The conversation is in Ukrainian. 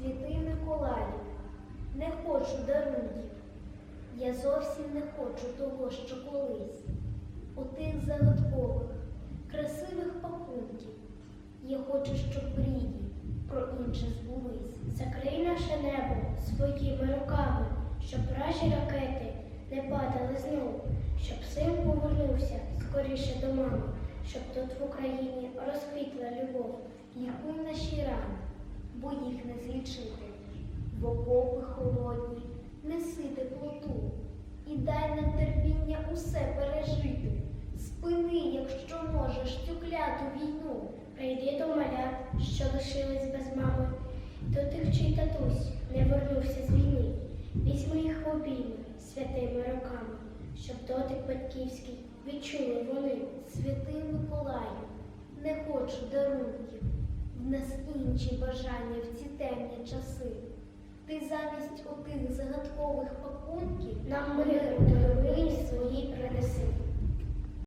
Святий Миколаю, не хочу дарунків. Я зовсім не хочу того, що колись. У тих загадкових, красивих пакунків. Я хочу, щоб мрії про інше збулись. Закрий наше небо своїми руками, щоб вражі ракети не падали знову, щоб син повернувся скоріше до мами, щоб тут в Україні розквітла любов. Лікуй наші рани, не. В окопи холодні, неси теплоту і дай нам терпіння усе пережити. Спини, якщо можеш, цю кляту війну. Прийди до малят, що лишились без мами, до тих, чий татусь не вернувся з війни. Візьми їх в обійми святими руками, щоб дотик батьківський відчули вони. Святий Миколаю, не хочу дарунків, в інші бажання в ці темні часи. Ти замість отих загадкових пакунків нам даруй.